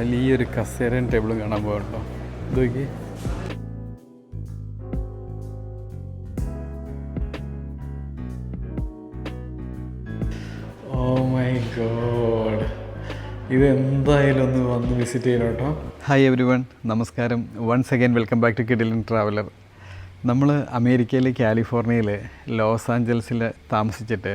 വലിയൊരു കസേരയും ടേബിളും കാണാൻ പോകണ്ടോ ഇത് നോക്കി ഓ മൈ ഗോഡ്. ഇത് എന്തായാലും ഒന്ന് വന്ന് വിസിറ്റ് ചെയ്യണം കേട്ടോ. ഹായ് എവരി വൺ നമസ്കാരം. Once again welcome back to Kidilan traveller നമ്മൾ അമേരിക്കയിലെ കാലിഫോർണിയയിൽ ലോസ് ആഞ്ചൽസിൽ താമസിച്ചിട്ട്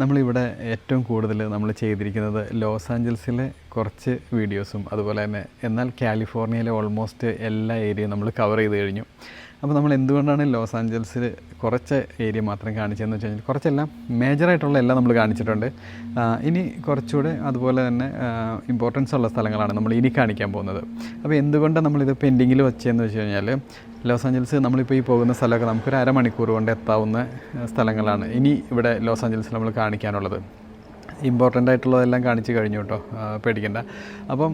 നമ്മളിവിടെ ഏറ്റവും കൂടുതൽ നമ്മൾ ചെയ്തിരിക്കുന്നത് ലോസ് ആഞ്ചൽസിലെ കുറച്ച് വീഡിയോസും അതുപോലെ തന്നെ എന്നാൽ കാലിഫോർണിയയിലെ ഓൾമോസ്റ്റ് എല്ലാ ഏരിയയും നമ്മൾ കവർ ചെയ്ത് കഴിഞ്ഞു. അപ്പോൾ നമ്മൾ എന്തുകൊണ്ടാണ് ലോസ് ആഞ്ചൽസിൽ കുറച്ച് ഏരിയ മാത്രം കാണിച്ചതെന്ന് വെച്ച് കഴിഞ്ഞാൽ കുറച്ചെല്ലാം മേജറായിട്ടുള്ള എല്ലാം നമ്മൾ കാണിച്ചിട്ടുണ്ട്. ഇനി കുറച്ചുകൂടെ അതുപോലെ തന്നെ ഇമ്പോർട്ടൻസ് ഉള്ള സ്ഥലങ്ങളാണ് നമ്മൾ ഇനി കാണിക്കാൻ പോകുന്നത്. അപ്പോൾ എന്തുകൊണ്ടാണ് നമ്മളിത് പെൻഡിങ്ങിൽ വെച്ചതെന്ന് വെച്ച് കഴിഞ്ഞാൽ ലോസ് ആഞ്ചൽസ് നമ്മളിപ്പോൾ ഈ പോകുന്ന സ്ഥലമൊക്കെ നമുക്കൊരു അരമണിക്കൂർ കൊണ്ട് എത്താവുന്ന സ്ഥലങ്ങളാണ് ഇനി ഇവിടെ ലോസ് ആഞ്ചൽസിൽ നമ്മൾ കാണിക്കാനുള്ളത്. ഇമ്പോർട്ടന്റ് ആയിട്ടുള്ളതെല്ലാം കാണിച്ച് കഴിഞ്ഞു കേട്ടോ. പേടിക്കണ്ട. അപ്പം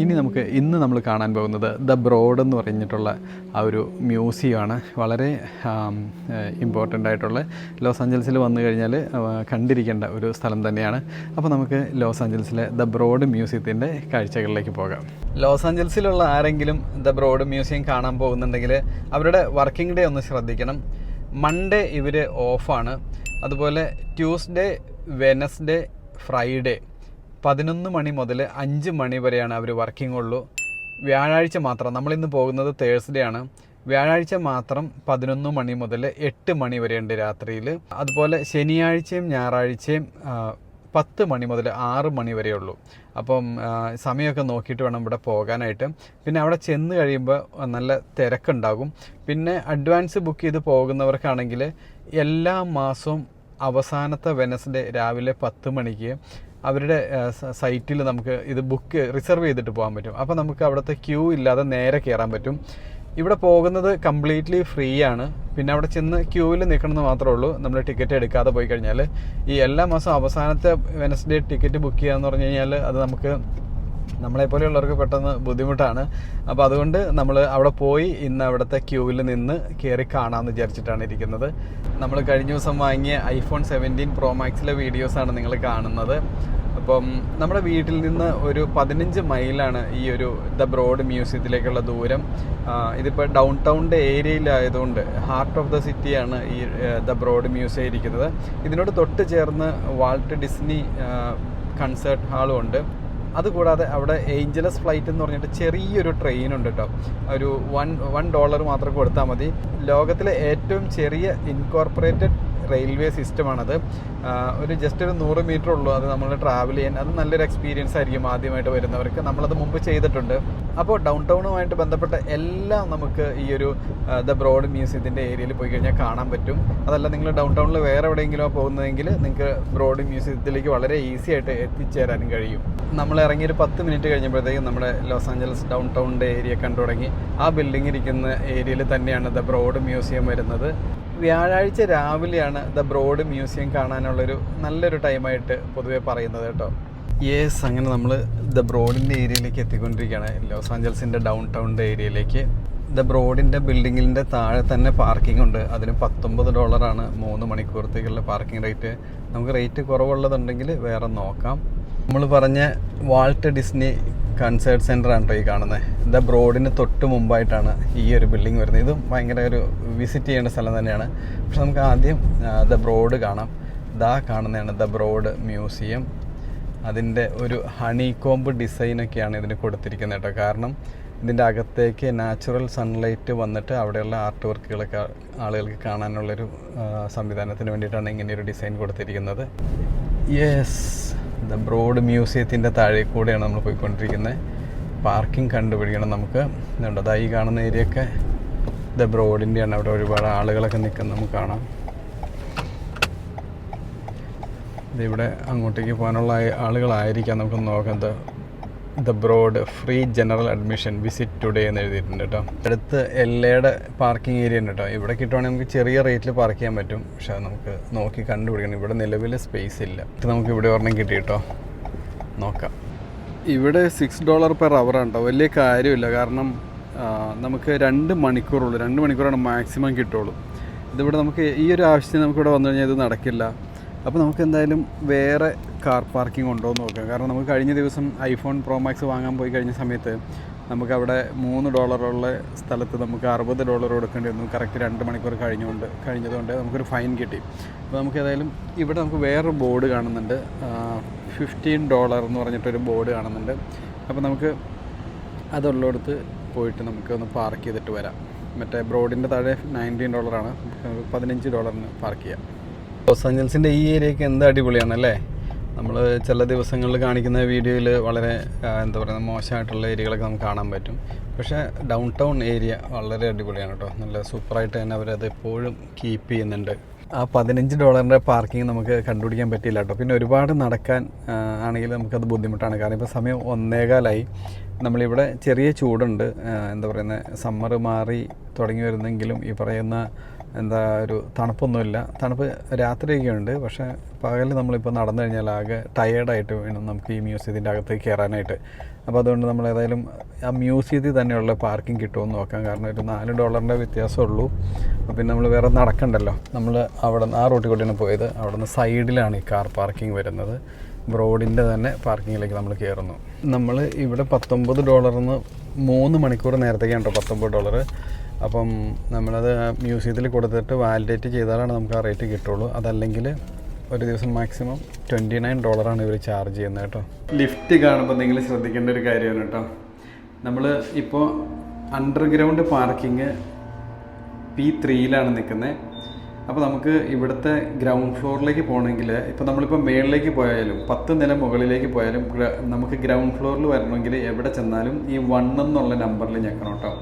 ഇനി നമുക്ക് ഇന്ന് നമ്മൾ കാണാൻ പോകുന്നത് ദ ബ്രോഡ് എന്ന് പറഞ്ഞിട്ടുള്ള ആ ഒരു മ്യൂസിയമാണ് വളരെ ഇമ്പോർട്ടന്റ് ആയിട്ടുള്ള ലോസ് ആഞ്ചൽസിൽ വന്നു കഴിഞ്ഞാൽ കണ്ടിരിക്കേണ്ട ഒരു സ്ഥലം തന്നെയാണ്. അപ്പോൾ നമുക്ക് ലോസ് ആഞ്ചൽസിലെ ദ ബ്രോഡ് മ്യൂസിയത്തിന്റെ കാഴ്ചകളിലേക്ക് പോകാം. ലോസ് ആഞ്ചൽസിലുള്ള ആരെങ്കിലും ദ ബ്രോഡ് മ്യൂസിയം കാണാൻ പോകുന്നുണ്ടെങ്കിൽ അവരുടെ വർക്കിംഗ് ഡേ ഒന്ന് ശ്രദ്ധിക്കണം. മൺഡേ ഇവർ ഓഫാണ്. അതുപോലെ ട്യൂസ്ഡേ വെനസ്ഡേ ഫ്രൈഡേ പതിനൊന്ന് മണി മുതൽ അഞ്ച് മണി വരെയാണ് അവർ വർക്കിംഗ് ഉള്ളൂ. വ്യാഴാഴ്ച മാത്രം നമ്മളിന്ന് പോകുന്നത് തേഴ്സ്ഡേ ആണ്. വ്യാഴാഴ്ച മാത്രം പതിനൊന്ന് മണി മുതൽ എട്ട് മണി വരെയുണ്ട് രാത്രിയിൽ. അതുപോലെ ശനിയാഴ്ചയും ഞായറാഴ്ചയും പത്ത് മണി മുതൽ ആറ് മണി വരെ ഉള്ളൂ അപ്പം സമയമൊക്കെ നോക്കിയിട്ട് വേണം ഇവിടെ പോകാനായിട്ട്. പിന്നെ അവിടെ ചെന്ന് കഴിയുമ്പോൾ നല്ല തിരക്കുണ്ടാകും. പിന്നെ അഡ്വാൻസ് ബുക്ക് ചെയ്ത് പോകുന്നവർക്കാണെങ്കിൽ എല്ലാ മാസവും അവസാനത്തെ വെനസ്ഡേ രാവിലെ പത്ത് മണിക്ക് അവരുടെ സൈറ്റിൽ നമുക്ക് ഇത് ബുക്ക് റിസർവ് ചെയ്തിട്ട് പോകാൻ പറ്റും. അപ്പോൾ നമുക്ക് അവിടുത്തെ ക്യൂ ഇല്ലാതെ നേരെ കയറാൻ പറ്റും. ഇവിടെ പോകുന്നത് കംപ്ലീറ്റ്ലി ഫ്രീ ആണ്. പിന്നെ അവിടെ ചെന്ന് ക്യൂവിൽ നിൽക്കണമെന്ന് മാത്രമേ ഉള്ളൂ. നമ്മൾ ടിക്കറ്റ് എടുക്കാതെ പോയി കഴിഞ്ഞാൽ ഈ എല്ലാ മാസം അവസാനത്തെ വെനസ്ഡേ ടിക്കറ്റ് ബുക്ക് ചെയ്യാന്ന് പറഞ്ഞു കഴിഞ്ഞാൽ അത് നമുക്ക് നമ്മളെ പോലെയുള്ളവർക്ക് പെട്ടെന്ന് ബുദ്ധിമുട്ടാണ്. അപ്പോൾ അതുകൊണ്ട് നമ്മൾ അവിടെ പോയി ഇന്ന് അവിടുത്തെ ക്യൂവിൽ നിന്ന് കയറി കാണാമെന്ന് വിചാരിച്ചിട്ടാണ് ഇരിക്കുന്നത്. നമ്മൾ കഴിഞ്ഞ ദിവസം വാങ്ങിയ ഐഫോൺ സെവന്റീൻ പ്രോ മാക്സിലെ വീഡിയോസാണ് നിങ്ങൾ കാണുന്നത്. അപ്പം നമ്മുടെ വീട്ടിൽ നിന്ന് ഒരു പതിനഞ്ച് മൈലാണ് ഈ ഒരു ദ ബ്രോഡ് മ്യൂസിയത്തിലേക്കുള്ള ദൂരം. ഇതിപ്പോൾ ഡൗൺ ടൗണിന്റെ ഏരിയയിലായതുകൊണ്ട് ഹാർട്ട് ഓഫ് ദ സിറ്റിയാണ് ഈ ദ ബ്രോഡ് മ്യൂസിയം ഇരിക്കുന്നത്. ഇതിനോട് തൊട്ട് ചേർന്ന് വാൾട്ട് ഡിസ്നി കൺസേർട്ട് ഹാളും ഉണ്ട്. അതുകൂടാതെ അവിടെ ഏഞ്ചലസ് ഫ്ലൈറ്റ് എന്ന് പറഞ്ഞിട്ട് ചെറിയൊരു ട്രെയിൻ ഉണ്ട് കേട്ടോ ഒരു വൺ വൺ ഡോളർ മാത്രം കൊടുത്താൽ മതി. ലോകത്തിലെ ഏറ്റവും ചെറിയ ഇൻകോർപ്പറേറ്റഡ് റെയിൽവേ സിസ്റ്റമാണത് ഒരു ജസ്റ്റ് ഒരു നൂറ് മീറ്റർ ഉള്ളൂ. അത് നമ്മൾ ട്രാവൽ ചെയ്യാൻ. അത് നല്ലൊരു എക്സ്പീരിയൻസ് ആയിരിക്കും ആദ്യമായിട്ട് വരുന്നവർക്ക്. നമ്മളത് മുമ്പ് ചെയ്തിട്ടുണ്ട്. അപ്പോൾ ഡൗൺ ടൗണുമായിട്ട് ബന്ധപ്പെട്ട എല്ലാം നമുക്ക് ഈ ഒരു ദ ബ്രോഡ് മ്യൂസിയത്തിന്റെ ഏരിയയിൽ പോയി കഴിഞ്ഞാൽ കാണാൻ പറ്റും. അതല്ല നിങ്ങൾ ഡൗൺ ടൗണിൽ വേറെ എവിടെയെങ്കിലും പോകുന്നതെങ്കിൽ നിങ്ങൾക്ക് ബ്രോഡ് മ്യൂസിയത്തിലേക്ക് വളരെ ഈസി ആയിട്ട് എത്തിച്ചേരാനും കഴിയും. നമ്മൾ ഇറങ്ങി ഒരു പത്ത് മിനിറ്റ് കഴിഞ്ഞപ്പോഴത്തേക്കും നമ്മുടെ ലോസ് ആഞ്ചലസ് ഡൗൺ ടൗണിന്റെ ഏരിയ കണ്ടു തുടങ്ങി. ആ ബിൽഡിംഗ് ഇരിക്കുന്ന ഏരിയയിൽ തന്നെയാണ് ദ ബ്രോഡ് മ്യൂസിയം വരുന്നത്. വ്യാഴാഴ്ച രാവിലെയാണ് ദ ബ്രോഡ് മ്യൂസിയം കാണാനുള്ളൊരു നല്ലൊരു ടൈമായിട്ട് പൊതുവേ പറയുന്നത് കേട്ടോ. യെസ് അങ്ങനെ നമ്മൾ ദ ബ്രോഡിന്റെ ഏരിയയിലേക്ക് എത്തിക്കൊണ്ടിരിക്കുകയാണ്. ലോസ് ആഞ്ചൽസിന്റെ ഡൗൺ ടൗണിന്റെ ഏരിയയിലേക്ക് ദ ബ്രോഡിന്റെ ബിൽഡിങ്ങിന്റെ താഴെ തന്നെ പാർക്കിംഗ് ഉണ്ട്. അതിന് പത്തൊമ്പത് ഡോളറാണ് മൂന്ന് മണിക്കൂറത്തേക്കുള്ള പാർക്കിംഗ് റേറ്റ് നമുക്ക് റേറ്റ് കുറവുള്ളതുണ്ടെങ്കിൽ വേറെ നോക്കാം. നമ്മൾ പറഞ്ഞ വാൾട്ട് ഡിസ്നി കൺസേർട്ട് സെന്റർ ആണ് ഈ കാണുന്നത് ദ ബ്രോഡിന് തൊട്ട് മുമ്പായിട്ടാണ് ഈ ഒരു ബിൽഡിംഗ് വരുന്നത്. ഇതും ഭയങ്കര ഒരു വിസിറ്റ് ചെയ്യേണ്ട സ്ഥലം തന്നെയാണ്. പക്ഷെ നമുക്ക് ആദ്യം ദ ബ്രോഡ് കാണാം. ദാ കാണുന്നതാണ് ദ ബ്രോഡ് മ്യൂസിയം അതിന്റെ ഒരു ഹണി കോംബ് ഡിസൈനൊക്കെയാണ് ഇതിന് കൊടുത്തിരിക്കുന്നത് കേട്ടോ കാരണം ഇതിന്റെ അകത്തേക്ക് നാച്ചുറൽ സൺലൈറ്റ് വന്നിട്ട് അവിടെയുള്ള ആർട്ട് വർക്കുകളൊക്കെ ആളുകൾക്ക് കാണാനുള്ളൊരു സംവിധാനത്തിന് വേണ്ടിയിട്ടാണ് ഇങ്ങനെ ഒരു ഡിസൈൻ കൊടുത്തിരിക്കുന്നത്. യെസ് ദ ബ്രോഡ് മ്യൂസിയത്തിന്റെ താഴെ കൂടെയാണ് നമ്മൾ പോയിക്കൊണ്ടിരിക്കുന്നത്. പാർക്കിംഗ് കണ്ടുപിടിക്കണം നമുക്ക്. ഇതുണ്ട് അതാ ഈ കാണുന്ന ഏരിയയൊക്കെ ദ ബ്രോഡിന്റെയാണ്. അവിടെ ഒരുപാട് ആളുകളൊക്കെ നിൽക്കുന്നത് നമുക്ക് കാണാം. ഇതിവിടെ അങ്ങോട്ടേക്ക് പോകാനുള്ള ആളുകളായിരിക്കാം. നമുക്ക് നോക്കാം. The Broad free general admission visit today എന്ന് എഴുതിയിട്ടുണ്ട് കേട്ടോ. അടുത്ത് എല്ലയുടെ പാർക്കിംഗ് ഏരിയ ഉണ്ട് കേട്ടോ. ഇവിടെ കിട്ടുവാണെങ്കിൽ നമുക്ക് ചെറിയ റേറ്റിൽ പാർക്ക് ചെയ്യാൻ പറ്റും. പക്ഷെ അത് നമുക്ക് നോക്കി കണ്ടുപിടിക്കണം. ഇവിടെ നിലവിൽ സ്പേസ് ഇല്ല. നമുക്ക് ഇവിടെ ഒരെണ്ണം കിട്ടി കേട്ടോ. നോക്കാം. ഇവിടെ സിക്സ് ഡോളർ പെർ അവർ ഉണ്ടോ വലിയ കാര്യമില്ല. കാരണം നമുക്ക് രണ്ട് മണിക്കൂറുള്ളൂ. രണ്ട് മണിക്കൂറാണ് മാക്സിമം കിട്ടുള്ളൂ. ഇതിവിടെ നമുക്ക് ഈ ഒരു ആവശ്യത്തിന് നമുക്കിവിടെ വന്നു കഴിഞ്ഞാൽ ഇത് നടക്കില്ല. അപ്പോൾ നമുക്ക് എന്തായാലും വേറെ കാർ പാർക്കിംഗ് ഉണ്ടോ എന്ന് നോക്കുക. കാരണം നമുക്ക് കഴിഞ്ഞ ദിവസം ഐഫോൺ പ്രോ മാക്സ് വാങ്ങാൻ പോയി കഴിഞ്ഞ സമയത്ത് നമുക്കവിടെ മൂന്ന് ഡോളറുള്ള സ്ഥലത്ത് നമുക്ക് അറുപത് ഡോളർ കൊടുക്കേണ്ടി വന്നു. കറക്റ്റ് രണ്ട് മണിക്കൂർ കഴിഞ്ഞുകൊണ്ട് കഴിഞ്ഞതുകൊണ്ട് നമുക്കൊരു ഫൈൻ കിട്ടി. അപ്പോൾ നമുക്ക് ഏതായാലും ഇവിടെ നമുക്ക് വേറൊരു ബോർഡ് കാണുന്നുണ്ട്. ഫിഫ്റ്റീൻ ഡോളർ എന്ന് പറഞ്ഞിട്ടൊരു ബോർഡ് കാണുന്നുണ്ട്. അപ്പോൾ നമുക്ക് അതുള്ളിടത്ത് പോയിട്ട് നമുക്ക് ഒന്ന് പാർക്ക് ചെയ്തിട്ട് വരാം. മറ്റേ ബ്രോഡിന്റെ താഴെ നയന്റീൻ ഡോളറാണ് പതിനഞ്ച് ഡോളറിന് പാർക്ക് ചെയ്യാം. ലോസ് ആഞ്ചൽസിന്റെ ഈ ഏരിയയൊക്കെ എന്ത് അടിപൊളിയാണ് അല്ലേ നമ്മൾ ചില ദിവസങ്ങളിൽ കാണിക്കുന്ന വീഡിയോയിൽ വളരെ എന്താ പറയുക മോശമായിട്ടുള്ള ഏരിയകളൊക്കെ നമുക്ക് കാണാൻ പറ്റും. പക്ഷേ ഡൗൺ ടൗൺ ഏരിയ വളരെ അടിപൊളിയാണ് കേട്ടോ. നല്ല സൂപ്പറായിട്ട് തന്നെ അവരത് എപ്പോഴും കീപ്പ് ചെയ്യുന്നുണ്ട്. ആ പതിനഞ്ച് ഡോളറിന്റെ പാർക്കിംഗ് നമുക്ക് കണ്ടുപിടിക്കാൻ പറ്റിയില്ല കേട്ടോ. പിന്നെ ഒരുപാട് നടക്കാൻ ആണെങ്കിൽ നമുക്കത് ബുദ്ധിമുട്ടാണ്. കാരണം ഇപ്പോൾ സമയം ഒന്നേകാലായി. നമ്മളിവിടെ ചെറിയ ചൂടുണ്ട്. എന്താ പറയുന്നത് സമ്മർ മാറി തുടങ്ങി വരുന്നെങ്കിലും ഈ പറയുന്ന എന്താ ഒരു തണുപ്പൊന്നുമില്ല. തണുപ്പ് രാത്രിയൊക്കെ ഉണ്ട് പക്ഷേ പകൽ നമ്മളിപ്പോൾ നടന്നു കഴിഞ്ഞാൽ ആകെ ടയേർഡായിട്ട് വേണം നമുക്ക് ഈ മ്യൂസിയത്തിന്റെ അകത്തേക്ക് കയറാനായിട്ട്. അപ്പോൾ അതുകൊണ്ട് നമ്മൾ ഏതായാലും ആ മ്യൂസിയത്തിൽ തന്നെയുള്ള പാർക്കിംഗ് കിട്ടുമെന്ന് നോക്കാം. കാരണം ഒരു നാല് ഡോളറിന്റെ വ്യത്യാസമുള്ളൂ. അപ്പോൾ പിന്നെ നമ്മൾ വേറെ നടക്കണ്ടല്ലോ. നമ്മൾ അവിടെ ആ റൂട്ടിൽ കൂടിയാണ് പോയത്. അവിടെ നിന്ന് സൈഡിലാണ് ഈ കാർ പാർക്കിംഗ് വരുന്നത്. ബ്രോഡിന്റെ തന്നെ പാർക്കിങ്ങിലേക്ക് നമ്മൾ കയറുന്നു. നമ്മൾ ഇവിടെ പത്തൊമ്പത് ഡോളറിന്ന് മൂന്ന് മണിക്കൂർ നേരത്തേക്കാണ് കേട്ടോ പത്തൊമ്പത് ഡോളർ അപ്പം നമ്മളത് മ്യൂസിയത്തിൽ കൊടുത്തിട്ട് വാലിഡേറ്റ് ചെയ്താലാണ് നമുക്ക് ആ റേറ്റ് കിട്ടുള്ളൂ. അതല്ലെങ്കിൽ ഒരു ദിവസം മാക്സിമം ട്വന്റി നയൻ ഡോളറാണ് ഇവർ ചാർജ് ചെയ്യുന്നത് കേട്ടോ. ലിഫ്റ്റ് കാണുമ്പോൾ നിങ്ങൾ ശ്രദ്ധിക്കേണ്ട ഒരു കാര്യമാണ് കേട്ടോ. നമ്മൾ ഇപ്പോൾ അണ്ടർഗ്രൗണ്ട് പാർക്കിംഗ് പി ത്രീയിലാണ് നിൽക്കുന്നത് അപ്പോൾ നമുക്ക് ഇവിടുത്തെ ഗ്രൗണ്ട് ഫ്ലോറിലേക്ക് പോകണമെങ്കിൽ ഇപ്പോൾ നമ്മളിപ്പോൾ മേളിലേക്ക് പോയാലും പത്ത് നില മുകളിലേക്ക് പോയാലും നമുക്ക് ഗ്രൗണ്ട് ഫ്ലോറിൽ വരണമെങ്കിൽ എവിടെ ചെന്നാലും ഈ വൺ എന്നുള്ള നമ്പറിൽ ഞെക്കണം കേട്ടോ.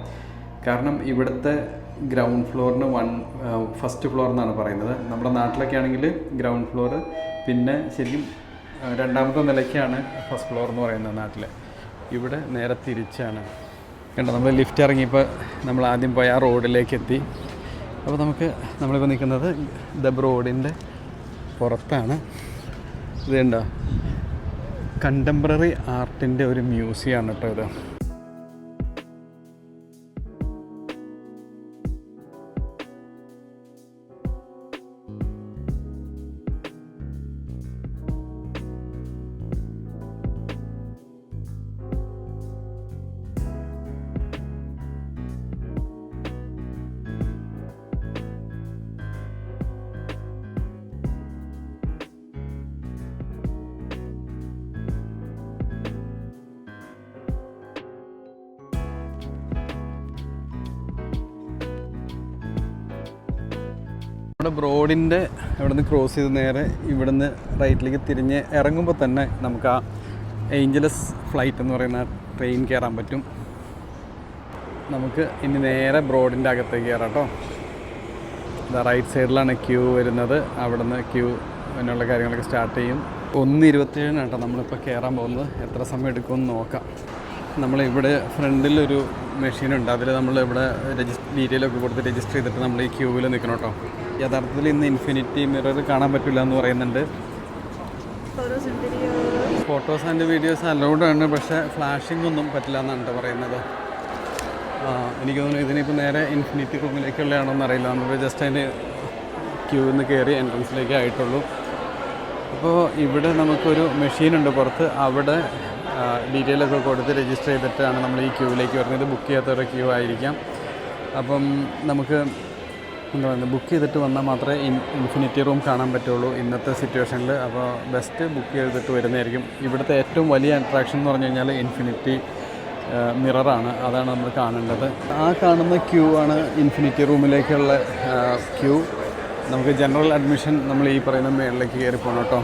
കാരണം ഇവിടുത്തെ ഗ്രൗണ്ട് ഫ്ലോറിന് വൺ ഫസ്റ്റ് ഫ്ലോർ എന്നാണ് പറയുന്നത്. നമ്മുടെ നാട്ടിലൊക്കെ ആണെങ്കിൽ ഗ്രൗണ്ട് ഫ്ലോർ പിന്നെ ശരിക്കും രണ്ടാമത്തെ നിലയ്ക്കാണ് ഫസ്റ്റ് ഫ്ലോർ എന്ന് പറയുന്നത് നാട്ടിൽ ഇവിടെ നേരെ തിരിച്ചാണ്. കണ്ടോ നമ്മൾ ലിഫ്റ്റ് ഇറങ്ങിയപ്പോൾ നമ്മൾ ആദ്യം പോയി ആ റോഡിലേക്ക് എത്തി. അപ്പോൾ നമുക്ക് നമ്മളിപ്പോൾ നിൽക്കുന്നത് ദബ് റോഡിന്റെ പുറത്താണ്. ഇത് കണ്ടോ? കണ്ടംപററി ആർട്ടിന്റെ ഒരു മ്യൂസിയമാണ് കേട്ടോ ഇത്. ബ്രോഡിന്റെ ഇവിടെ നിന്ന് ക്രോസ് ചെയ്ത് നേരെ ഇവിടെ നിന്ന് റൈറ്റിലേക്ക് തിരിഞ്ഞ് ഇറങ്ങുമ്പോൾ തന്നെ നമുക്ക് ആ ഏഞ്ചലസ് ഫ്ലൈറ്റ് എന്ന് പറയുന്ന ട്രെയിൻ കയറാൻ പറ്റും. നമുക്ക് ഇനി നേരെ ബ്രോഡിന്റെ അകത്തേക്ക് കയറാം കേട്ടോ. റൈറ്റ് സൈഡിലാണ് ക്യൂ വരുന്നത്. അവിടെ നിന്ന് ക്യൂ അങ്ങനെയുള്ള കാര്യങ്ങളൊക്കെ സ്റ്റാർട്ട് ചെയ്യും. ഒന്ന് ഇരുപത്തേഴിനാണ് കേട്ടോ നമ്മളിപ്പോൾ കയറാൻ പോകുന്നത്. എത്ര സമയം എടുക്കുമെന്ന് നോക്കാം. നമ്മളിവിടെ ഫ്രണ്ടിലൊരു മെഷീനുണ്ട് അതിൽ നമ്മളിവിടെ രജിസ്റ്റർ ഡീറ്റെയിലൊക്കെ കൊടുത്ത് രജിസ്റ്റർ ചെയ്തിട്ട് നമ്മൾ ഈ ക്യൂവിൽ നിൽക്കണം കേട്ടോ. യഥാർത്ഥത്തിൽ ഇന്ന് ഇൻഫിനിറ്റി മിറർ കാണാൻ പറ്റില്ല എന്ന് പറയുന്നുണ്ട്. ഫോട്ടോസ് ആൻഡ് വീഡിയോസ് അലൗഡ് ആണ് പക്ഷേ ഫ്ലാഷിംഗ് ഒന്നും പറ്റില്ല എന്നാണ് പറയുന്നത്. എനിക്ക് തോന്നുന്നു ഇതിനിപ്പോൾ നേരെ ഇൻഫിനിറ്റി റൂമിലേക്കുള്ളതാണോന്ന് അറിയില്ല. നമ്മൾ ജസ്റ്റ് അതിന് ക്യൂ നിന്ന് കയറി എൻട്രൻസിലേക്ക് ആയിട്ടുള്ളൂ. അപ്പോൾ ഇവിടെ നമുക്കൊരു മെഷീൻ ഉണ്ട് പുറത്ത്. അവിടെ ഡീറ്റെയിലൊക്കെ കൊടുത്ത് രജിസ്റ്റർ ചെയ്തിട്ടാണ് നമ്മൾ ഈ ക്യൂവിലേക്ക് വരുന്നത്. ബുക്ക് ചെയ്യാത്തവരുടെ ക്യൂ ആയിരിക്കാം. അപ്പം നമുക്ക് എന്താ പറയുക ബുക്ക് ചെയ്തിട്ട് വന്നാൽ മാത്രമേ ഇൻ ഇൻഫിനിറ്റി റൂം കാണാൻ പറ്റുള്ളൂ ഇന്നത്തെ സിറ്റുവേഷനിൽ അപ്പോൾ ബെസ്റ്റ് ബുക്ക് ചെയ്തിട്ട് വരുന്നതായിരിക്കും. ഇവിടുത്തെ ഏറ്റവും വലിയ അട്രാക്ഷൻ എന്ന് പറഞ്ഞു കഴിഞ്ഞാൽ ഇൻഫിനിറ്റി മിററാണ് അതാണ് നമ്മൾ കാണേണ്ടത്. ആ കാണുന്ന ക്യൂ ആണ് ഇൻഫിനിറ്റി റൂമിലേക്കുള്ള ക്യൂ നമുക്ക് ജനറൽ അഡ്മിഷൻ നമ്മൾ ഈ പറയുന്ന മേളിലേക്ക് കയറി പോകണം കേട്ടോ.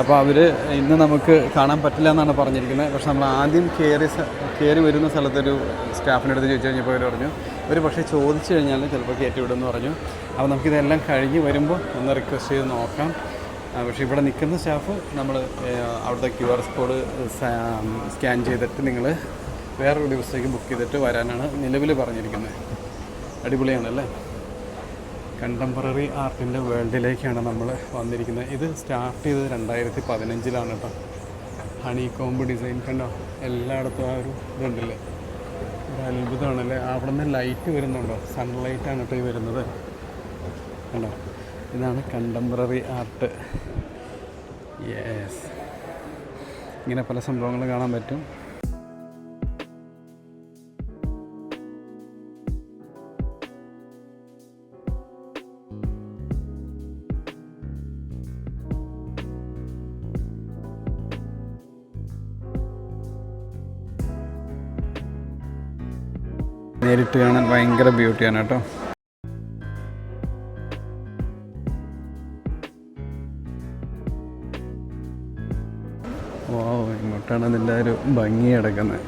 അപ്പോൾ അവർ ഇന്ന് നമുക്ക് കാണാൻ പറ്റില്ല എന്നാണ് പറഞ്ഞിരിക്കുന്നത്. പക്ഷെ നമ്മൾ ആദ്യം കയറി കയറി വരുന്ന സ്ഥലത്തൊരു സ്റ്റാഫിന്റെ അടുത്ത് ചോദിച്ചു കഴിഞ്ഞപ്പോൾ അവർ പറഞ്ഞു അവർ പക്ഷേ ചോദിച്ചു കഴിഞ്ഞാൽ ചിലപ്പോൾ കയറ്റിവിടുമെന്ന് പറഞ്ഞു. അപ്പോൾ നമുക്കിതെല്ലാം കഴിഞ്ഞ് വരുമ്പോൾ ഒന്ന് റിക്വസ്റ്റ് ചെയ്ത് നോക്കാം. പക്ഷേ ഇവിടെ നിൽക്കുന്ന സ്റ്റാഫ് നമ്മൾ അവിടുത്തെ ക്യു ആർ കോഡ് സ്കാൻ ചെയ്തിട്ട് നിങ്ങൾ വേറൊരു ദിവസത്തേക്ക് ബുക്ക് ചെയ്തിട്ട് വരാനാണ് നിലവിൽ പറഞ്ഞിരിക്കുന്നത്. അടിപൊളിയാണല്ലേ? കണ്ടംപററി ആർട്ടിന്റെ വേൾഡിലേക്കാണ് നമ്മൾ വന്നിരിക്കുന്നത്. ഇത് സ്റ്റാർട്ട് ചെയ്തത് രണ്ടായിരത്തി പതിനഞ്ചിലാണ് കേട്ടോ. ഹണി കോംബ് ഡിസൈൻ കണ്ടോ? എല്ലായിടത്തും ആ ഒരു ഇതുണ്ടല്ലേ? ഒരു അത്ഭുതമാണല്ലേ അവിടെ നിന്ന് ലൈറ്റ് വരുന്നുണ്ടോ സൺലൈറ്റാണ് കേട്ടോ ഈ വരുന്നത്. കണ്ടോ? ഇതാണ് കണ്ടംപററി ആർട്ട് യെസ് ഇങ്ങനെ പല സംഭവങ്ങൾ കാണാൻ പറ്റും. നേരിട്ട് കാണാൻ ഭയങ്കര ബ്യൂട്ടിയാണ് കേട്ടോ. ഓ ഇങ്ങോട്ടാണ് അതിന്റെ ഒരു ഭംഗി കിടക്കുന്നത്.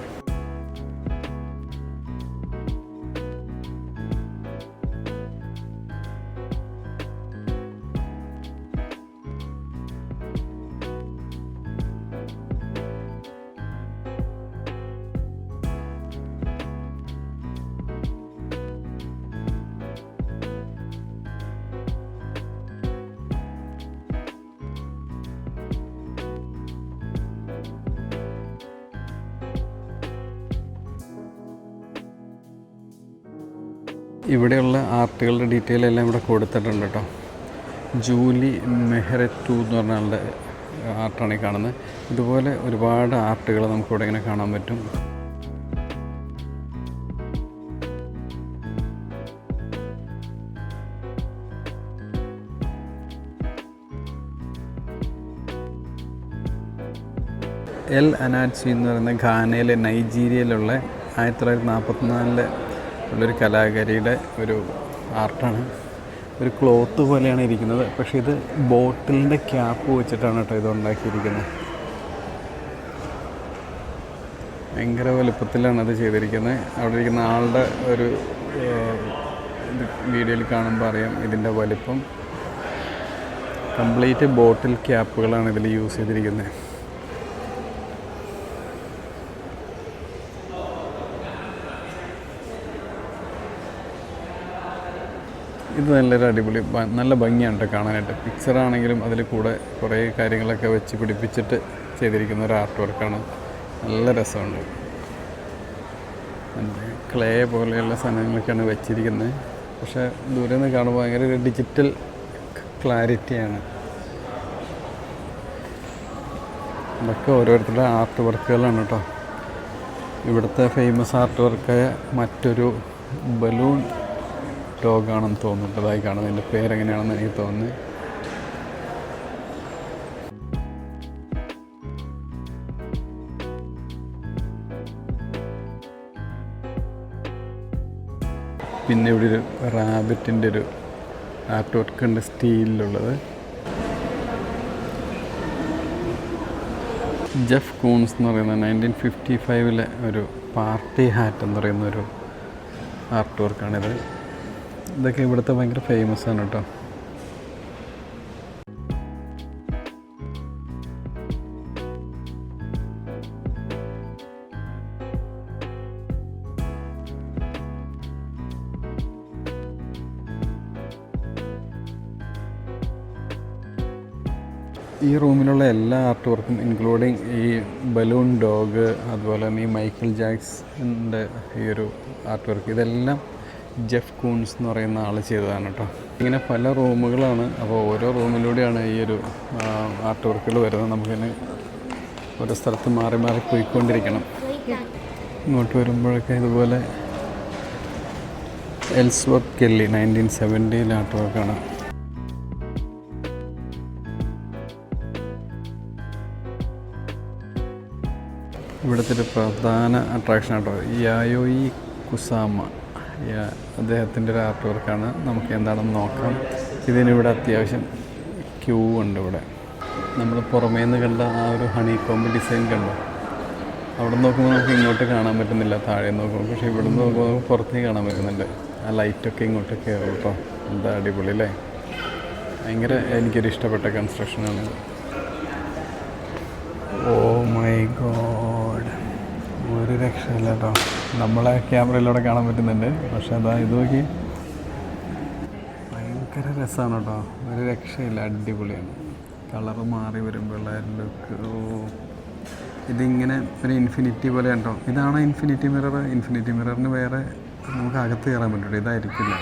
ഇവിടെയുള്ള ആർട്ടുകളുടെ ഡീറ്റെയിൽ എല്ലാം ഇവിടെ കൊടുത്തിട്ടുണ്ട് കേട്ടോ. ജൂലി മെഹ്ററ്റു എന്ന് പറഞ്ഞ ആളുടെ ആർട്ടാണ് ഈ കാണുന്നത്. ഇതുപോലെ ഒരുപാട് ആർട്ടുകൾ നമുക്കിവിടെ ഇങ്ങനെ കാണാൻ പറ്റും. എൽ അനാറ്റ്സി എന്ന് പറയുന്ന ഖാനയിലെ നൈജീരിയയിലുള്ള ആയിരത്തി തൊള്ളായിരത്തി നാൽപ്പത്തിനാലിലെ ഉള്ളൊരു കലാകാരിയുടെ ഒരു ആർട്ടാണ്. ഒരു ക്ലോത്ത് പോലെയാണ് ഇരിക്കുന്നത്. പക്ഷേ ഇത് ബോട്ടിലിന്റെ ക്യാപ്പ് വെച്ചിട്ടാണ് കേട്ടോ ഇത് ഉണ്ടാക്കിയിരിക്കുന്നത്. ഭയങ്കര വലുപ്പത്തിലാണ് അത് ചെയ്തിരിക്കുന്നത്. അവിടെ ഇരിക്കുന്ന ആളുടെ ഒരു വീഡിയോയിൽ കാണുമ്പോൾ അറിയാം ഇതിന്റെ വലിപ്പം. കംപ്ലീറ്റ് ബോട്ടിൽ ക്യാപ്പുകളാണ് ഇതിൽ യൂസ് ചെയ്തിരിക്കുന്നത്. ഇത് നല്ലൊരു അടിപൊളി നല്ല ഭംഗിയാണ് കേട്ടോ കാണാനായിട്ട്. പിക്ചറാണെങ്കിലും അതിൽ കൂടെ കുറേ കാര്യങ്ങളൊക്കെ വെച്ച് പിടിപ്പിച്ചിട്ട് ചെയ്തിരിക്കുന്ന ഒരു ആർട്ട് വർക്കാണ് നല്ല രസമുണ്ട്. ക്ലേ പോലെയുള്ള സാധനങ്ങളൊക്കെയാണ് വെച്ചിരിക്കുന്നത്. പക്ഷേ ദൂരെ നിന്ന് കാണുമ്പോൾ ഭയങ്കര ഒരു ഡിജിറ്റൽ ക്ലാരിറ്റിയാണ് ഇതൊക്കെ ഓരോരുത്തരുടെ ആർട്ട് വർക്കുകളാണ് കേട്ടോ ഇവിടുത്തെ ഫേമസ് ആർട്ട് വർക്കായ മറ്റൊരു ബലൂൺ ഡോഗാണെന്ന് തോന്നുന്നുണ്ട് അതായി കാണുന്നത് എന്റെ പേരെങ്ങനെയാണെന്ന് എനിക്ക് തോന്നുന്നത് പിന്നെ ഇവിടെ ഒരു റാബിറ്റിന്റെ ഒരു ആർട്ട് വർക്ക് ഉണ്ട് സ്റ്റീലിലുള്ളത്. ജെഫ് കൂൺസ് എന്ന് പറയുന്ന നയന്റീൻ ഫിഫ്റ്റി ഫൈവിലെ ഒരു പാർട്ടി ഹാറ്റ് എന്ന് പറയുന്ന ഒരു ആർട്ട് വർക്കാണിത്. ഇതൊക്കെ ഇവിടുത്തെ ഭയങ്കര ഫേമസ് ആണ് കേട്ടോ ഈ റൂമിലുള്ള എല്ലാ ആർട്ട് വർക്കും ഇൻക്ലൂഡിങ് ഈ ബലൂൺ ഡോഗ് അതുപോലെ തന്നെ ഈ മൈക്കിൾ ജാക്സിന്റെ ഈ ഒരു ആർട്ട് വർക്ക് ഇതെല്ലാം ജെഫ് കൂൺസ് എന്ന് പറയുന്ന ആൾ ചെയ്തതാണ് കേട്ടോ. ഇങ്ങനെ പല റൂമുകളാണ്. അപ്പോൾ ഓരോ റൂമിലൂടെയാണ് ഈ ഒരു ആർട്ട് വർക്കുകൾ വരുന്നത്. നമുക്കിങ്ങനെ ഓരോ സ്ഥലത്ത് മാറി മാറി പോയിക്കൊണ്ടിരിക്കണം. ഇങ്ങോട്ട് വരുമ്പോഴൊക്കെ ഇതുപോലെ എൽസ് വർക്ക് കെല്ലി നയന്റീൻ സെവന്റിയിൽ ആർട്ട് വർക്കാണ് ഇവിടുത്തെ ഒരു പ്രധാന അട്രാക്ഷൻ ആട്ടോ യായോയി കുസാമ. അദ്ദേഹത്തിന്റെ ഒരു ആർട്ട് വർക്കാണ് നമുക്ക് എന്താണെന്ന് നോക്കാം. ഇതിനിവിടെ അത്യാവശ്യം ക്യൂ ഉണ്ട് ഇവിടെ. നമ്മൾ പുറമേ നിന്ന് കണ്ട ആ ഒരു ഹണി കോമ്പ് ഡിസൈൻ കണ്ടു? അവിടെ നോക്കുമ്പോൾ നമുക്ക് ഇങ്ങോട്ട് കാണാൻ പറ്റുന്നില്ല താഴെ നോക്കുമ്പോൾ. പക്ഷേ ഇവിടെ നിന്ന് നോക്കുമ്പോൾ നമുക്ക് പുറത്തേക്ക് കാണാൻ പറ്റുന്നുണ്ട് ആ ലൈറ്റൊക്കെ ഇങ്ങോട്ട് കയറും കേട്ടോ. എന്താ അടിപൊളി അല്ലേ? ഭയങ്കര എനിക്കൊരു ഇഷ്ടപ്പെട്ട കൺസ്ട്രക്ഷനാണ് ഓ മൈ ഗോഡ് ഒരു രക്ഷയില്ല കേട്ടോ. നമ്മളെ ക്യാമറയിലൂടെ കാണാൻ പറ്റുന്നുണ്ട്. പക്ഷേ അതാ ഇത് നോക്കി. ഭയങ്കര രസമാണ് കേട്ടോ. ഒരു രക്ഷയില്ല അടിപൊളിയാണ്. കളറ് മാറി വരുമ്പോഴുള്ള ലുക്ക് ഓ. ഇതിങ്ങനെ ഒരു ഇൻഫിനിറ്റി പോലെ ഉണ്ടോ ഇതാണ് ഇൻഫിനിറ്റി മിറർ ഇൻഫിനിറ്റി മിററിന് വേറെ നമുക്ക് അകത്ത് കയറാൻ പറ്റുള്ളൂ ഇതായിരിക്കില്ല.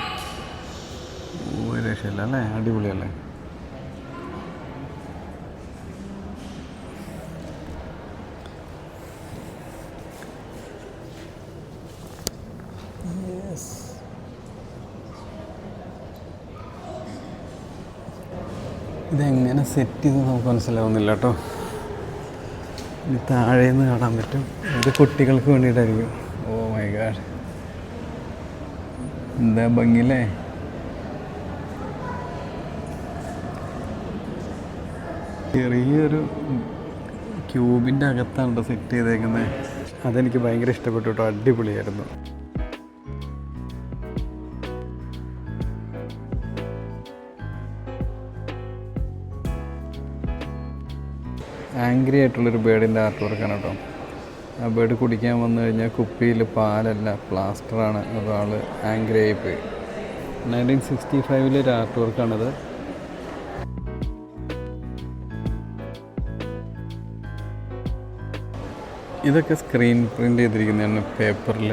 ഒരു രക്ഷയില്ല അല്ലേ? അടിപൊളിയല്ലേ? ഇതെങ്ങനെ സെറ്റ് ചെയ്ത് നമുക്ക് മനസ്സിലാവുന്നില്ല കേട്ടോ. ഇത് താഴെ നിന്ന് കാണാൻ പറ്റും. ഇത് കുട്ടികൾക്ക് വേണ്ടിയിട്ടായിരിക്കും. ഓ മൈ ഗാഡ് എന്താ ഭംഗിയില്ലേ? ചെറിയൊരു ക്യൂബിന്റെ അകത്താണ് സെറ്റ് ചെയ്തേക്കുന്നത് അതെനിക്ക് ഭയങ്കര ഇഷ്ടപ്പെട്ടു കേട്ടോ. അടിപൊളിയായിരുന്നു. ആംഗ്രി ആയിട്ടുള്ളൊരു ബേഡിന്റെ ആർട്ട് വർക്കാണ് കേട്ടോ. ആ ബേഡ് കുടിക്കാൻ വന്നു കഴിഞ്ഞാൽ കുപ്പിയിൽ പാലല്ല പ്ലാസ്റ്ററാണ്. അപ്പോൾ ആൾ ആംഗ്രി ആയിപ്പോയി നയന്റീൻ സിക്സ്റ്റി ഒരു ആർട്ട് വർക്കാണിത്. ഇതൊക്കെ സ്ക്രീൻ പ്രിന്റ് ചെയ്തിരിക്കുന്നതാണ് പേപ്പറിൽ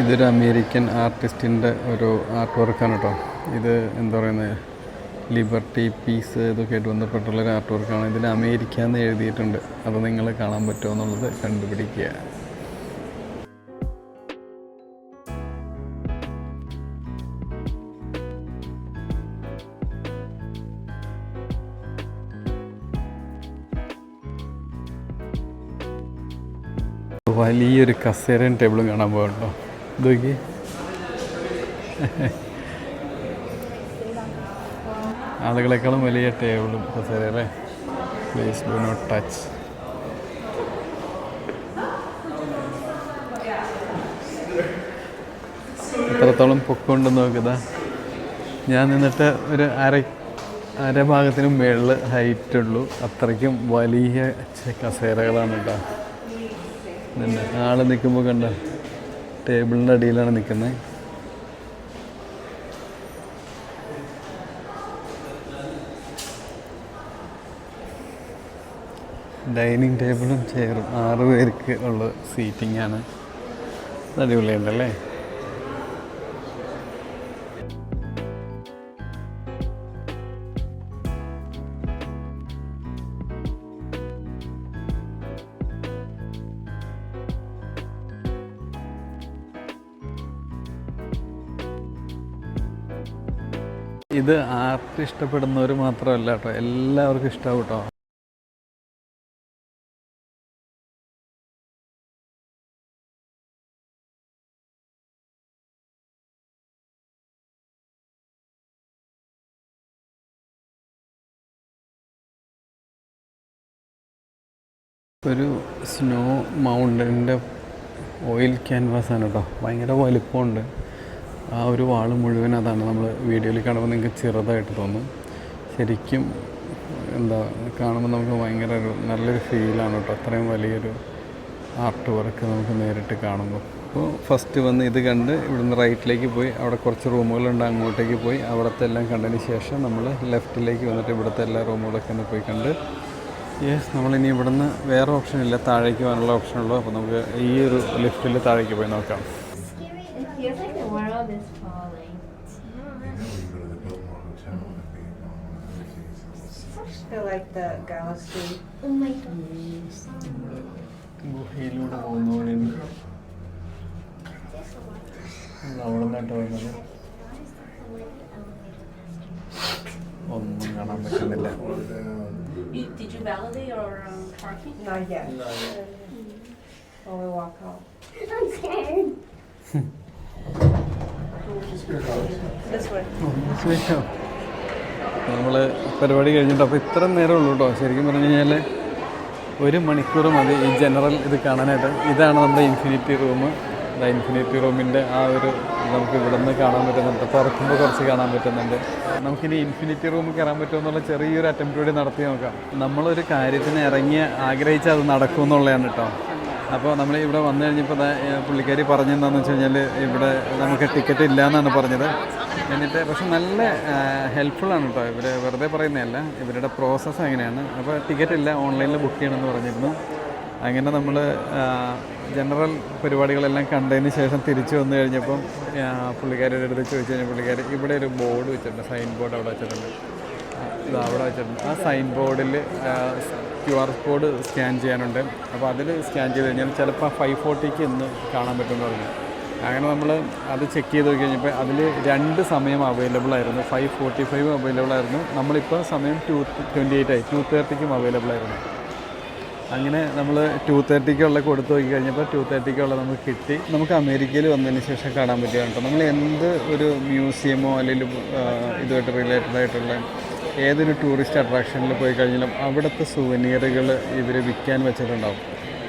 ഇതൊരു അമേരിക്കൻ ആർട്ടിസ്റ്റിന്റെ ഒരു ആർട്ട് വർക്കാണ് കേട്ടോ. ഇത് എന്താ പറയുന്നത് ലിബർട്ടി പീസ് ഇതൊക്കെ ആയിട്ട് ബന്ധപ്പെട്ടുള്ളൊരു ആർട്ട് വർക്കാണ് ഇതിൽ അമേരിക്ക എന്ന് എഴുതിയിട്ടുണ്ട്. അത് നിങ്ങൾ കാണാൻ പറ്റുമോ എന്നുള്ളത് കണ്ടുപിടിക്കുക. വലിയൊരു കസേരയും ടേബിളും കാണാൻ പോകട്ടോ ഇതൊക്കെ ആളുകളെക്കാളും വലിയ ടേബിളും കസേര അല്ലേ? പ്ലീസ് ഡു നോട്ട് ടച്ച് എത്രത്തോളം പൊക്കമുണ്ടെന്ന് നോക്കുക ഞാൻ നിന്നിട്ട് ഒരു അര അരഭാഗത്തിന് മുകളിൽ ഹൈറ്റ് ഉള്ളൂ. അത്രയ്ക്കും വലിയ കസേരകളാണ് കേട്ടോ. ആൾ നിൽക്കുമ്പോൾ കണ്ട? ടേബിളിന്റെ അടിയിലാണ് നിൽക്കുന്നത് ഡൈനിങ് ടേബിളും ചെയറും ആറ് പേർക്ക് ഉള്ള സീറ്റിംഗ് ആണ്. അടിപൊളിയുണ്ടല്ലേ ഇത് ആർട്ട് ഇഷ്ടപ്പെടുന്നവർ മാത്രമല്ല കേട്ടോ. എല്ലാവർക്കും ഇഷ്ടമാവും കേട്ടോ. ഒരു സ്നോ മൗണ്ടന്റെ ഓയിൽ ക്യാൻവാസാണ് കേട്ടോ. ഭയങ്കര വലിപ്പമുണ്ട്. ആ ഒരു വാൾ മുഴുവൻ അതാണ് നമ്മൾ വീഡിയോയിൽ കാണുമ്പോൾ നിങ്ങൾക്ക് ചെറുതായിട്ട് തോന്നും. ശരിക്കും എന്താ കാണുമ്പോൾ നമുക്ക് ഭയങ്കര ഒരു നല്ലൊരു ഫീലാണ് കേട്ടോ. അത്രയും വലിയൊരു ആർട്ട് വർക്ക് നമുക്ക് നേരിട്ട് കാണുമ്പോൾ അപ്പോൾ ഫസ്റ്റ് വന്ന് ഇത് കണ്ട് ഇവിടുന്ന് റൈറ്റിലേക്ക് പോയി അവിടെ കുറച്ച് റൂമുകളുണ്ട് അങ്ങോട്ടേക്ക് പോയി. അവിടുത്തെ എല്ലാം കണ്ടതിന് ശേഷം നമ്മൾ ലെഫ്റ്റിലേക്ക് വന്നിട്ട് ഇവിടുത്തെ എല്ലാ റൂമുകളൊക്കെ ഒന്ന് പോയി കണ്ട് യെസ് നമ്മളിനി ഇവിടുന്ന് വേറെ ഓപ്ഷൻ ഇല്ല താഴേക്ക് പോകാനുള്ള ഓപ്ഷൻ ഉള്ളൂ. അപ്പോൾ നമുക്ക് ഈ ഒരു ലിഫ്റ്റിൽ താഴേക്ക് പോയി നോക്കാം. feel like the galaxy. Oh my god. ഗുഹയിലൂടെ പോകുന്നതുകൊണ്ട് അവിടെ നിന്നിട്ട് വന്നത് ഒന്നും കാണാൻ പറ്റുന്നില്ല You, did you validate your um, parking? Not yet. When we walk out. I'm scared. This way. നമ്മൾ പരിപാടി കഴിഞ്ഞിട്ട് അപ്പോൾ ഇത്ര നേരം ഉള്ളൂ കേട്ടോ ശരിക്കും പറഞ്ഞു കഴിഞ്ഞാൽ ഒരു മണിക്കൂർ മതി ഈ ജനറൽ ഇത് കാണാനായിട്ട്. ഇതാണ് നമ്മുടെ ഇൻഫിനിറ്റി റൂം ഇൻഫിനിറ്റി റൂമിന്റെ ആ ഒരു നമുക്ക് ഇവിടെ നിന്ന് കാണാൻ പറ്റുന്നുണ്ട്. തുറക്കുമ്പോൾ കുറച്ച് കാണാൻ പറ്റുന്നുണ്ട്. നമുക്കിനി ഇൻഫിനിറ്റി റൂം കയറാൻ പറ്റുമോ എന്നുള്ള ചെറിയൊരു അറ്റംപ്റ്റ് കൂടി നടത്തി നോക്കാം. നമ്മളൊരു കാര്യത്തിന് ഇറങ്ങി ആഗ്രഹിച്ചാൽ അത് നടക്കും എന്നുള്ളതാണ് കേട്ടോ അപ്പോൾ നമ്മൾ ഇവിടെ വന്നു കഴിഞ്ഞപ്പോൾ പുള്ളിക്കാരി പറഞ്ഞെന്താണെന്ന് വെച്ച് കഴിഞ്ഞാൽ ഇവിടെ നമുക്ക് ടിക്കറ്റ് ഇല്ല എന്നാണ് പറഞ്ഞത്. എന്നിട്ട് പക്ഷെ നല്ല ഹെൽപ്ഫുള്ളാണ് കേട്ടോ ഇവർ വെറുതെ പറയുന്നതല്ല. ഇവരുടെ പ്രോസസ്സ് എങ്ങനെയാണ് അപ്പോൾ ടിക്കറ്റ് ഇല്ല. ഓൺലൈനിൽ ബുക്ക് ചെയ്യണമെന്ന് പറഞ്ഞിരുന്നു. അങ്ങനെ നമ്മൾ ജനറൽ പരിപാടികളെല്ലാം കണ്ടതിന് ശേഷം തിരിച്ചു വന്നു കഴിഞ്ഞപ്പം പുള്ളിക്കാരുടെ അടുത്ത് ചോദിച്ചു കഴിഞ്ഞാൽ പുള്ളിക്കാർ ഇവിടെ ഒരു ബോർഡ് വെച്ചിട്ടുണ്ട്. സൈൻ ബോർഡ് അവിടെ വെച്ചിട്ടുണ്ട്. ഇത് അവിടെ വെച്ചിട്ടുണ്ട്. ആ സൈൻ ബോർഡിൽ ക്യു ആർ കോഡ് സ്കാൻ ചെയ്യാനുണ്ട്. അപ്പോൾ അതിൽ സ്കാൻ ചെയ്ത് കഴിഞ്ഞാൽ ചിലപ്പോൾ ഫൈവ് ഫോർട്ടിക്ക് ഇന്ന് കാണാൻ പറ്റുമെന്ന് പറഞ്ഞു. അങ്ങനെ നമ്മൾ അത് ചെക്ക് ചെയ്ത് നോക്കി കഴിഞ്ഞപ്പോൾ അതിൽ രണ്ട് സമയം അവൈലബിൾ ആയിരുന്നു. ഫൈവ് ഫോർട്ടി ഫൈവ് അവൈലബിൾ ആയിരുന്നു. നമ്മളിപ്പോൾ സമയം ടു ട്വന്റി എയ്റ്റ് ആയി. ടു തേർട്ടിക്കും അവൈലബിൾ ആയിരുന്നു. അങ്ങനെ നമ്മൾ ടു തേർട്ടിക്കുള്ള കൊടുത്തു നോക്കി കഴിഞ്ഞപ്പോൾ ടു തേർട്ടിക്കുള്ള നമുക്ക് കിട്ടി. നമുക്ക് അമേരിക്കയിൽ വന്നതിന് ശേഷം കാണാൻ പറ്റുക കേട്ടോ. നമ്മൾ എന്ത് ഒരു മ്യൂസിയമോ അല്ലെങ്കിൽ ഇതുമായിട്ട് റിലേറ്റഡ് ആയിട്ടുള്ള ഏതൊരു ടൂറിസ്റ്റ് അട്രാക്ഷനിൽ പോയി കഴിഞ്ഞാലും അവിടുത്തെ സുവനീറുകൾ ഇവർ വിൽക്കാൻ വെച്ചിട്ടുണ്ടാവും.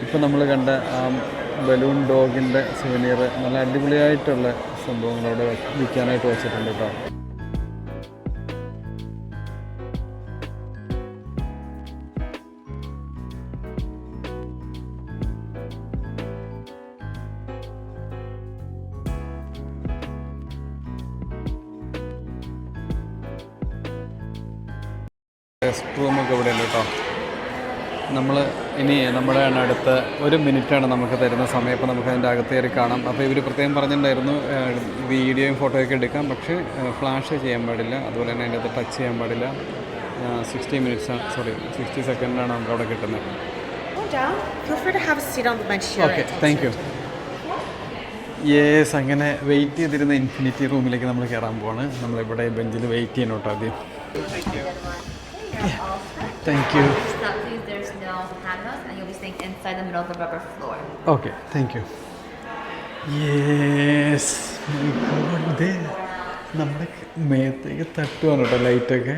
ഇപ്പോൾ നമ്മൾ കണ്ട ആ ബലൂൺ ഡോഗിന്റെ സുവനീർ നല്ല അടിപൊളിയായിട്ടുള്ള സംഭവങ്ങൾ അവിടെ വിൽക്കാനായിട്ട് വെച്ചിട്ടുണ്ട് കേട്ടോ. നമ്മൾ ഇനി നമ്മുടെ അടുത്ത് ഒരു മിനിറ്റാണ് നമുക്ക് തരുന്ന സമയം. അപ്പോൾ നമുക്ക് അതിന്റെ അകത്ത് കയറി കാണാം. അപ്പോൾ ഇവർ പ്രത്യേകം പറഞ്ഞിട്ടുണ്ടായിരുന്നു വീഡിയോയും ഫോട്ടോയൊക്കെ എടുക്കാം. പക്ഷേ ഫ്ലാഷ് ചെയ്യാൻ പാടില്ല. അതുപോലെ തന്നെ അതിന്റെ അകത്ത് ടച്ച് ചെയ്യാൻ പാടില്ല. സിക്സ്റ്റി മിനിറ്റ്സ് സോറി സിക്സ്റ്റി സെക്കൻഡാണ് നമുക്ക് അവിടെ കിട്ടുന്നത്. ഓക്കെ താങ്ക് യു യേസ് അങ്ങനെ വെയിറ്റ് ചെയ്തിരുന്ന ഇൻഫിനിറ്റി റൂമിലേക്ക് നമ്മൾ കയറാൻ പോവാണ്. നമ്മളിവിടെ ബെഞ്ചിൽ വെയിറ്റ് ചെയ്യണം കേട്ടോ ആദ്യം. Thank you Stop, please. There's no handles, and you'll be staying inside the middle of the rubber floor. Okay thank you yes ഇത് നമ്മുടെ മേത്തേക്ക് തട്ടുവാണ് കേട്ടോ ലൈറ്റൊക്കെ.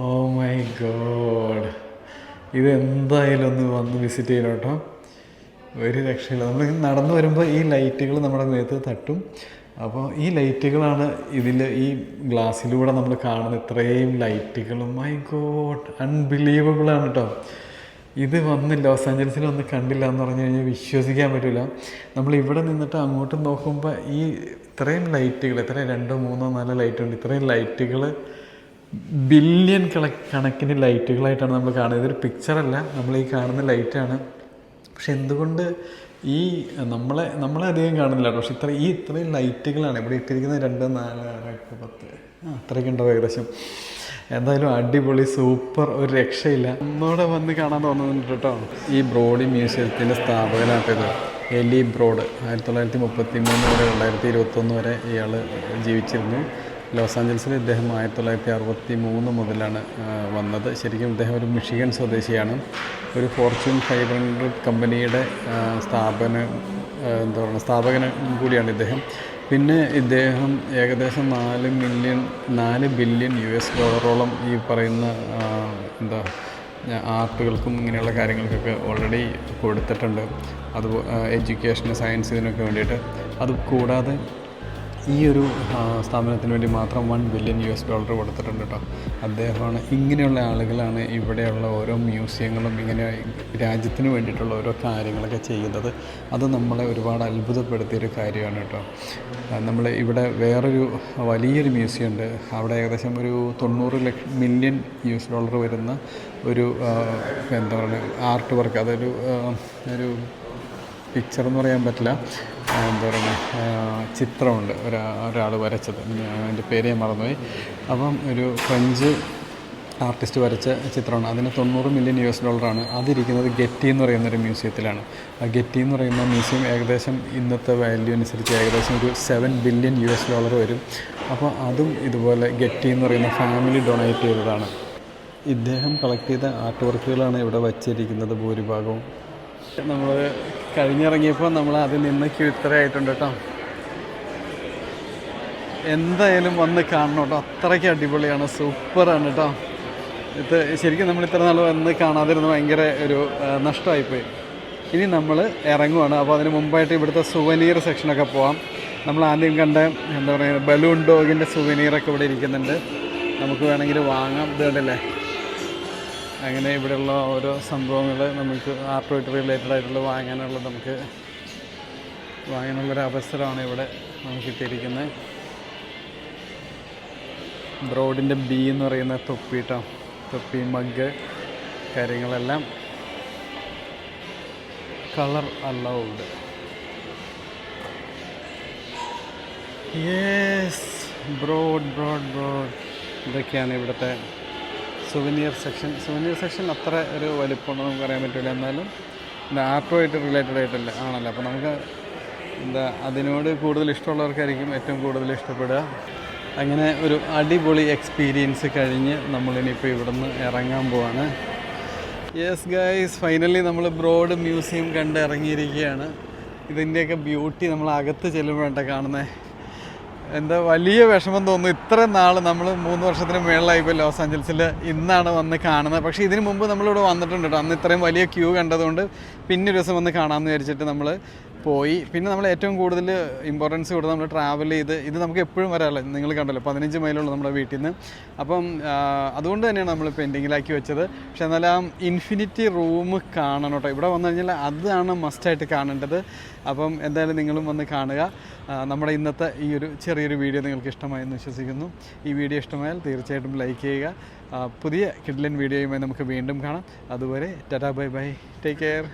ഓ മൈ ഗോഡ് ഇത് എന്തായാലും ഒന്ന് വന്ന് വിസിറ്റ് ചെയ്യണം കേട്ടോ. ഒരു രക്ഷയില്ല. നമ്മൾ നടന്നു വരുമ്പോൾ ഈ ലൈറ്റുകൾ നമ്മുടെ മേത്ത് തട്ടും. അപ്പോൾ ഈ ലൈറ്റുകളാണ് ഇതിൽ ഈ ഗ്ലാസ്സിലൂടെ നമ്മൾ കാണുന്ന ഇത്രയും ലൈറ്റുകളും. മൈ ഗോഡ് അൺബിലീവബിൾ ആണ് കേട്ടോ ഇത് വന്ന് ലോസ് ആഞ്ചലസിൽ വന്ന് കണ്ടില്ല എന്ന് പറഞ്ഞു കഴിഞ്ഞാൽ വിശ്വസിക്കാൻ പറ്റില്ല നമ്മൾ ഇവിടെ നിന്നിട്ട് അങ്ങോട്ട് നോക്കുമ്പോൾ ഈ ഇത്രയും ലൈറ്റുകൾ ഇത്രയും രണ്ടോ മൂന്നോ നാലോ ലൈറ്റ് ഉണ്ട് ഇത്രയും ലൈറ്റുകൾ ബില്യൺ കണ കണക്കിന് ലൈറ്റുകളായിട്ടാണ് നമ്മൾ കാണുന്നത്. ഇതൊരു പിക്ചറല്ല നമ്മൾ ഈ കാണുന്ന ലൈറ്റാണ് പക്ഷെ എന്തുകൊണ്ട് ഈ നമ്മളെ നമ്മളെ അധികം കാണുന്നില്ല പക്ഷെ ഇത്ര ഈ ഇത്രയും ലൈറ്റുകളാണ് ഇവിടെ ഇട്ടിരിക്കുന്നത് രണ്ട് നാല് ആറ് എട്ട് പത്ത്. ആ അത്രയ്ക്ക് ഉണ്ടാവും ഏകദേശം? എന്തായാലും അടിപൊളി സൂപ്പർ ഒരു രക്ഷയില്ല. ഒന്നുകൂടെ വന്ന് കാണാൻ തോന്നുന്നുണ്ട് കേട്ടോ. ഈ ബ്രോഡി മ്യൂസിയത്തിന്റെ സ്ഥാപകനായിട്ടത് എലി ബ്രോഡ് ആയിരത്തി തൊള്ളായിരത്തി മുപ്പത്തി മൂന്ന് മുതൽ രണ്ടായിരത്തി ഇരുപത്തൊന്ന് വരെ ഇയാൾ ജീവിച്ചിരുന്നു. ലോസ് ആഞ്ചൽസിൽ ഇദ്ദേഹം ആയിരത്തി തൊള്ളായിരത്തി അറുപത്തി മൂന്ന് മുതലാണ് വന്നത്. ശരിക്കും ഇദ്ദേഹം ഒരു മിഷിഗൻ സ്വദേശിയാണ്. ഒരു ഫോർച്യൂൺ ഫൈവ് ഹൺഡ്രഡ് കമ്പനിയുടെ സ്ഥാപന എന്താ പറയുക സ്ഥാപകൻ കൂടിയാണ് ഇദ്ദേഹം. പിന്നെ ഇദ്ദേഹം ഏകദേശം നാല് മില്യൺ നാല് ബില്യൺ യു എസ് ഡോളറോളം ഈ പറയുന്ന എന്താ ആർട്ടുകൾക്കും ഇങ്ങനെയുള്ള കാര്യങ്ങൾക്കൊക്കെ ഓൾറെഡി കൊടുത്തിട്ടുണ്ട്. അത് എഡ്യൂക്കേഷന് സയൻസ് ഇതിനൊക്കെ വേണ്ടിയിട്ട്. അത് കൂടാതെ ഈ ഒരു സ്ഥാപനത്തിന് വേണ്ടി മാത്രം one billion U S dollar കൊടുത്തിട്ടുണ്ട് കേട്ടോ അദ്ദേഹമാണ് ഇങ്ങനെയുള്ള ആളുകളാണ് ഇവിടെയുള്ള ഓരോ മ്യൂസിയങ്ങളും ഇങ്ങനെ രാജ്യത്തിന് വേണ്ടിയിട്ടുള്ള ഓരോ കാര്യങ്ങളൊക്കെ ചെയ്യുന്നത്. അത് നമ്മളെ ഒരുപാട് അത്ഭുതപ്പെടുത്തിയൊരു കാര്യമാണ് കേട്ടോ നമ്മൾ ഇവിടെ വേറൊരു വലിയൊരു മ്യൂസിയം ഉണ്ട്. അവിടെ ഏകദേശം ഒരു തൊണ്ണൂറ് ലക്ഷ മില്യൺ യു എസ് ഡോളർ വരുന്ന ഒരു എന്താ പറയുക ആർട്ട് വർക്ക് അതൊരു ഒരു പിക്ചർ എന്ന് പറയാൻ പറ്റില്ല. എന്താ പറയുക ചിത്രമുണ്ട്. ഒരാ ഒരാൾ വരച്ചത്. അതിന്റെ പേര് ഞാൻ മറന്നുപോയി. അപ്പം ഒരു ഫ്രഞ്ച് ആർട്ടിസ്റ്റ് വരച്ച ചിത്രമാണ്. അതിന് തൊണ്ണൂറ് മില്യൺ യു എസ് ഡോളറാണ്. അതിരിക്കുന്നത് ഗെറ്റി എന്ന് പറയുന്ന ഒരു മ്യൂസിയത്തിലാണ്. ആ ഗെറ്റി എന്ന് പറയുന്ന മ്യൂസിയം ഏകദേശം ഇന്നത്തെ വാല്യൂ അനുസരിച്ച് ഏകദേശം ഒരു seven billion U S dollar വരും. അപ്പോൾ അതും ഇതുപോലെ ഗെറ്റി എന്ന് പറയുന്ന ഫാമിലി ഡൊണേറ്റ് ചെയ്തതാണ്. ഇദ്ദേഹം കളക്ട് ചെയ്ത ആർട്ട് വർക്കുകളാണ് ഇവിടെ വച്ചിരിക്കുന്നത് ഭൂരിഭാഗവും. നമ്മൾ കഴിഞ്ഞിറങ്ങിയപ്പോൾ നമ്മൾ അതിൽ നിന്ന് ഇത്രയായിട്ടുണ്ട് കേട്ടോ. എന്തായാലും വന്ന് കാണണം കേട്ടോ. അത്രയ്ക്ക് അടിപൊളിയാണ്. സൂപ്പറാണ് കേട്ടോ. ഇത് ശരിക്കും നമ്മൾ ഇത്ര നാൾ വന്ന് കാണാതിരുന്ന ഭയങ്കര ഒരു നഷ്ടമായിപ്പോയി. ഇനി നമ്മൾ ഇറങ്ങുവാണ്. അപ്പോൾ അതിന് മുമ്പായിട്ട് ഇവിടുത്തെ സുവനീർ സെക്ഷനൊക്കെ പോവാം. നമ്മൾ ആദ്യം കണ്ട എന്താ പറയുക ബലൂൺ ഡോഗിന്റെ സുവനീറൊക്കെ ഇവിടെ ഇരിക്കുന്നുണ്ട്. നമുക്ക് വേണമെങ്കിൽ വാങ്ങാം. ഇത് അങ്ങനെ ഇവിടെയുള്ള ഓരോ സംഭവങ്ങൾ നമുക്ക് ആർട്ടുമായിട്ട് റിലേറ്റഡ് ആയിട്ടുള്ള വാങ്ങാനുള്ള നമുക്ക് വാങ്ങാനുള്ളൊരു അവസരമാണ് ഇവിടെ നമുക്ക് കിട്ടിയിരിക്കുന്നത്. ബ്രോഡിന്റെ ബി എന്ന് പറയുന്ന തൊപ്പി കേട്ടോ തൊപ്പി മഗ് കാര്യങ്ങളെല്ലാം colour allowed yes Broad Broad Broad ഇതൊക്കെയാണ് ഇവിടുത്തെ സുവനിയർ സെക്ഷൻ സുവനിയർ സെക്ഷൻ അത്ര ഒരു വലിപ്പമുണ്ടെന്ന് നമുക്ക് അറിയാൻ പറ്റില്ല എന്നാലും എന്താ ആർട്ടുമായിട്ട് റിലേറ്റഡ് ആയിട്ടല്ല ആണല്ലോ. അപ്പോൾ നമുക്ക് എന്താ അതിനോട് കൂടുതൽ ഇഷ്ടമുള്ളവർക്കായിരിക്കും ഏറ്റവും കൂടുതൽ ഇഷ്ടപ്പെടുക. അങ്ങനെ ഒരു അടിപൊളി എക്സ്പീരിയൻസ് കഴിഞ്ഞ് നമ്മളിനിപ്പോൾ ഇവിടുന്ന് ഇറങ്ങാൻ പോവാണ്. യെസ് ഗൈസ് ഫൈനലി നമ്മൾ ബ്രോഡ് മ്യൂസിയം കണ്ട് ഇറങ്ങിയിരിക്കുകയാണ്. ഇതിന്റെയൊക്കെ ബ്യൂട്ടി നമ്മൾ അകത്ത് ചെല്ലുമ്പോഴാണ് കാണുന്നത് എന്താ വലിയ വിഷമം തോന്നുന്നു. ഇത്ര നാൾ നമ്മൾ മൂന്ന് വർഷത്തിന് മേളിലായി ഇപ്പോൾ ലോസ് ആഞ്ചൽസിൽ ഇന്നാണ് വന്ന് കാണുന്നത്. പക്ഷേ ഇതിന് മുമ്പ് നമ്മളിവിടെ വന്നിട്ടുണ്ട് കേട്ടോ. അന്ന് ഇത്രയും വലിയ ക്യൂ കണ്ടതുകൊണ്ട് പിന്നെ ഒരു ദിവസം വന്ന് കാണാമെന്ന് വിചാരിച്ചിട്ട് നമ്മൾ പോയി. പിന്നെ നമ്മൾ ഏറ്റവും കൂടുതൽ ഇമ്പോർട്ടൻസ് കൊടുത്ത് നമ്മൾ ട്രാവൽ ചെയ്ത് ഇത് നമുക്ക് എപ്പോഴും വരാമല്ലോ നിങ്ങൾ കണ്ടല്ലോ പതിനഞ്ച് മൈലുള്ള നമ്മുടെ വീട്ടിൽ നിന്ന് അപ്പം അതുകൊണ്ട് തന്നെയാണ് നമ്മൾ പെൻഡിങ്ങിലാക്കി വെച്ചത്. പക്ഷെ എന്നാൽ ആ ഇൻഫിനിറ്റി റൂം കാണണം കേട്ടോ. ഇവിടെ വന്നു കഴിഞ്ഞാൽ അതാണ് മസ്റ്റായിട്ട് കാണേണ്ടത്. അപ്പം എന്തായാലും നിങ്ങളും വന്ന് കാണുക. നമ്മുടെ ഇന്നത്തെ ഈ ഒരു ചെറിയൊരു വീഡിയോ നിങ്ങൾക്ക് ഇഷ്ടമായെന്ന് വിശ്വസിക്കുന്നു. ഈ വീഡിയോ ഇഷ്ടമായാൽ തീർച്ചയായിട്ടും ലൈക്ക് ചെയ്യുക. പുതിയ കിഡ്ലിൻ വീഡിയോയുമായി നമുക്ക് വീണ്ടും കാണാം. അതുവരെ tata bye bye. Take care